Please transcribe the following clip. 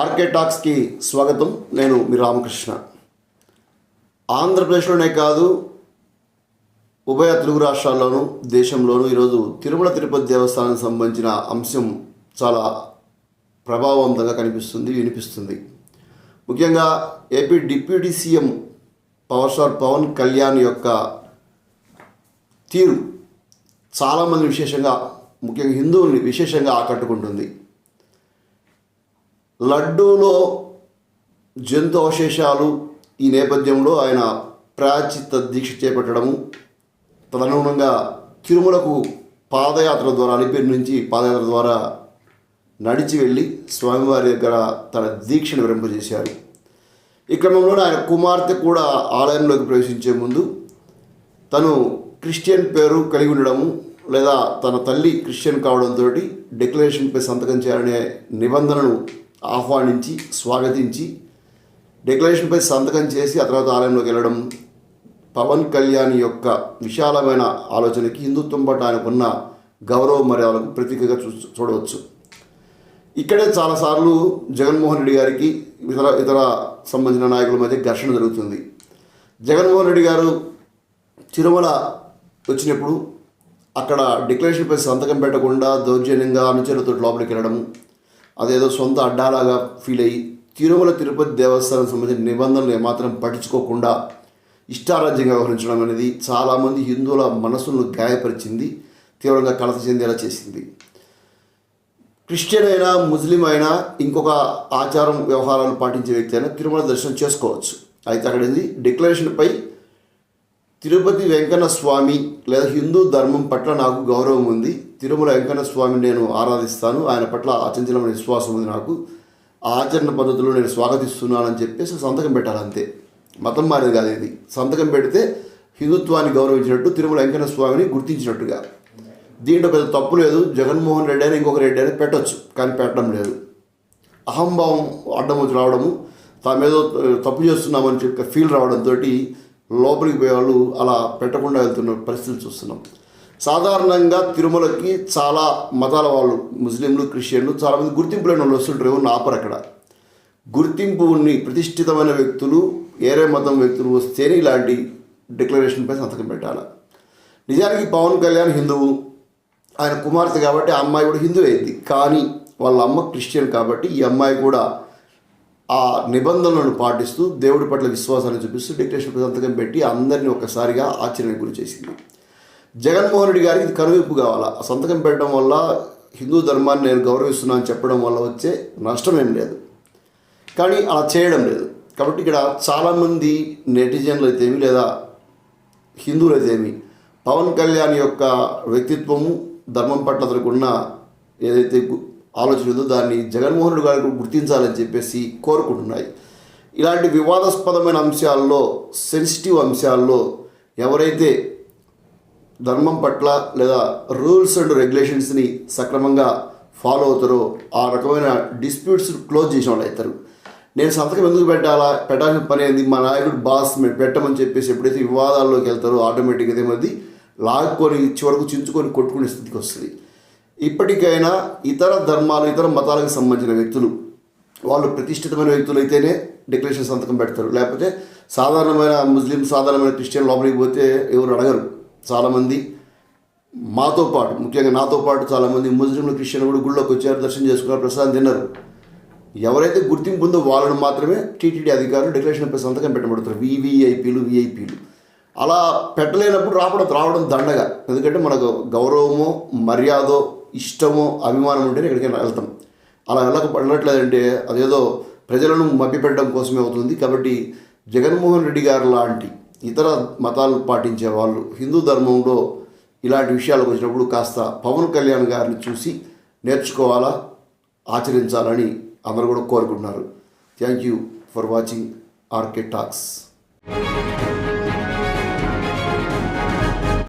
RK టాక్స్కి స్వాగతం. నేను మీ రామకృష్ణ. ఆంధ్రప్రదేశ్లోనే కాదు ఉభయ తెలుగు రాష్ట్రాల్లోనూ దేశంలోనూ ఈరోజు తిరుమల తిరుపతి దేవస్థానానికి సంబంధించిన అంశం చాలా ప్రభావవంతంగా కనిపిస్తుంది వినిపిస్తుంది. ముఖ్యంగా AP deputy CM power star Pawan Kalyan యొక్క తీరు చాలామంది విశేషంగా ముఖ్యంగా హిందువుల్ని విశేషంగా ఆకట్టుకుంటుంది. లడ్డూలో జంతు అవశేషాలు ఈ నేపథ్యంలో ఆయన ప్రాచిత దీక్ష చేపట్టడము తదనుగుణంగా తిరుమలకు పాదయాత్ర ద్వారా అలిపేరు నుంచి పాదయాత్ర ద్వారా నడిచి వెళ్ళి స్వామివారి దగ్గర తన దీక్షను విరింపజేశారు ఈ క్రమంలో ఆయన కుమార్తె కూడా ఆలయంలోకి ప్రవేశించే ముందు తను క్రిస్టియన్ పేరు కలిగి ఉండడము లేదా తన తల్లి క్రిస్టియన్ కావడంతో డిక్లరేషన్పై సంతకం చేయాలనే నిబంధనను ఆహ్వానించి స్వాగతించి డిక్లరేషన్పై సంతకం చేసి ఆ తర్వాత ఆలయంలోకి వెళ్ళడం పవన్ కళ్యాణ్ యొక్క విశాలమైన ఆలోచనకి హిందుత్వం పట్ల ఆయనకున్న గౌరవ మర్యాదలకు ప్రతీకగా చూ చూడవచ్చు. ఇక్కడే చాలాసార్లు జగన్మోహన్ రెడ్డి గారికి ఇతర ఇతర సంబంధించిన నాయకుల మధ్య ఘర్షణ జరుగుతుంది. జగన్మోహన్ రెడ్డి గారు తిరుమల వచ్చినప్పుడు అక్కడ డిక్లరేషన్పై సంతకం పెట్టకుండా దౌర్జన్యంగా అనుచరులతో లోపలికి వెళ్ళడం అదేదో సొంత అడ్డాలాగా ఫీల్ అయ్యి తిరుమల తిరుపతి దేవస్థానం సంబంధించిన నిబంధనలు ఏమాత్రం పట్టించుకోకుండా ఇష్టారాజ్యంగా వ్యవహరించడం అనేది చాలామంది హిందువుల మనసును గాయపరిచింది తీవ్రంగా కలత చెందేలా చేసింది. క్రిస్టియన్ అయినా ముస్లిం అయినా ఇంకొక ఆచారం వ్యవహారాలు పాటించే వ్యక్తి అయినా తిరుమల దర్శనం చేసుకోవచ్చు. అయితే అక్కడ ఏంది డిక్లరేషన్పై తిరుపతి వెంకన్న స్వామి లేదా హిందూ ధర్మం పట్ల నాకు గౌరవం ఉంది. తిరుమల వెంకన్న స్వామిని నేను ఆరాధిస్తాను. ఆయన పట్ల అచంచలమైన విశ్వాసం ఉంది నాకు. ఆ ఆచరణ పద్ధతిలో నేను స్వాగతిస్తున్నానని చెప్పేసి సంతకం పెట్టాలి అంతే మతం మారేది కాదు ఇది. సంతకం పెడితే హిందుత్వాన్ని గౌరవించినట్టు తిరుమల వెంకన్న స్వామిని గుర్తించినట్టుగా. దీంట్లో పెద్ద తప్పు లేదు. జగన్మోహన్ రెడ్డి అయినా ఇంకొక రెడ్డి అయినా పెట్టొచ్చు కానీ పెట్టడం లేదు. అహంభావం అడ్డం వచ్చి రావడము తామేదో తప్పు చేస్తున్నామని చెప్పి ఫీల్ రావడంతో లోపలికి పోయే వాళ్ళు అలా పెట్టకుండా వెళ్తున్న పరిస్థితులు చూస్తున్నాం. సాధారణంగా తిరుమలకి చాలా మతాల వాళ్ళు ముస్లింలు క్రిస్టియన్లు చాలామంది గుర్తింపు లేని వాళ్ళు వస్తుంటారు. ఎవరిని ఆపరు అక్కడ. గుర్తింపు ఉన్ని ప్రతిష్ఠితమైన వ్యక్తులు ఏరే మతం వ్యక్తులు వస్తేనే ఇలాంటి డిక్లరేషన్పై సంతకం పెట్టాలి. నిజానికి పవన్ కళ్యాణ్ హిందువు. ఆయన కుమార్తె కాబట్టి ఆ అమ్మాయి కూడా హిందూ అయింది కానీ వాళ్ళ అమ్మ క్రిస్టియన్ కాబట్టి ఈ అమ్మాయి కూడా ఆ నిబంధనలను పాటిస్తూ దేవుడి పట్ల విశ్వాసాన్ని చూపిస్తూ డిక్టేషన్ సంతకం పెట్టి అందరినీ ఒక్కసారిగా ఆశ్చర్యానికి గురి చేసింది. జగన్మోహన్ రెడ్డి గారికి ఇది కనువిప్పు కావాలా? ఆ సంతకం పెట్టడం వల్ల హిందూ ధర్మాన్ని నేను గౌరవిస్తున్నాను అని చెప్పడం వల్ల వచ్చే నష్టం ఏం లేదు. కానీ అలా చేయడం లేదు. కాబట్టి ఇక్కడ చాలామంది నెటిజన్లు అయితేమి లేదా హిందువులు అయితేమి పవన్ కళ్యాణ్ యొక్క వ్యక్తిత్వము ధర్మం పట్ల అతనికి ఉన్న ఏదైతే ఆలోచన ఉందో దాన్ని జగన్మోహన్ రెడ్డి గారు గుర్తించాలని చెప్పేసి కోరుకుంటున్నాయి. ఇలాంటి వివాదాస్పదమైన అంశాల్లో సెన్సిటివ్ అంశాల్లో ఎవరైతే ధర్మం పట్ల లేదా రూల్స్ అండ్ రెగ్యులేషన్స్ని సక్రమంగా ఫాలో అవుతారో ఆ రకమైన డిస్ప్యూట్స్ క్లోజ్ చేసిన వాళ్ళు అవుతారు. నేను సంతకం ఎందుకు పెట్టాలా? పెట్టాల్సిన పని ఏంది? మా నాయకుడు బాస్ పెట్టమని చెప్పేసి ఎప్పుడైతే వివాదాల్లోకి వెళ్తారో ఆటోమేటిక్గా ఏమది లాక్కొని చివరకు చించుకొని కొట్టుకునే స్థితికి వస్తుంది. ఇప్పటికైనా ఇతర ధర్మాలు ఇతర మతాలకు సంబంధించిన వ్యక్తులు వాళ్ళు ప్రతిష్ఠితమైన వ్యక్తులు అయితేనే డిక్లరేషన్ సంతకం పెడతారు. లేకపోతే సాధారణమైన ముస్లిం సాధారణమైన క్రిస్టియన్ లోపలికి పోతే ఎవరు అడగరు. చాలామంది మాతో పాటు ముఖ్యంగా నాతో పాటు చాలామంది ముస్లింలు క్రిస్టియన్ కూడా గుళ్ళోకి వచ్చారు దర్శనం చేసుకున్నారు ప్రసాదం తిన్నారు. ఎవరైతే గుర్తింపు ఉందో వాళ్ళను మాత్రమే టీటీడీ అధికారులు డిక్లరేషన్పై సంతకం పెట్టబడతారు. వివిఐపీలు విఐపీలు. అలా పెట్టలేనప్పుడు రావడం రావడం దండగా. ఎందుకంటే మనకు గౌరవమో మర్యాదో ఇష్టమో అభిమానం ఉంటేనే ఎక్కడికైనా వెళ్తాం. అలా వెళ్ళక వెళ్ళట్లేదంటే అదేదో ప్రజలను మభ్యపెట్టడం కోసమే అవుతుంది. కాబట్టి జగన్మోహన్ రెడ్డి గారు లాంటి ఇతర మతాలు పాటించే వాళ్ళు హిందూ ధర్మంలో ఇలాంటి విషయాలకు వచ్చినప్పుడు కాస్త పవన్ కళ్యాణ్ గారిని చూసి నేర్చుకోవాలా ఆచరించాలని అందరూ కూడా కోరుకుంటున్నారు. Thank you for watching RK talks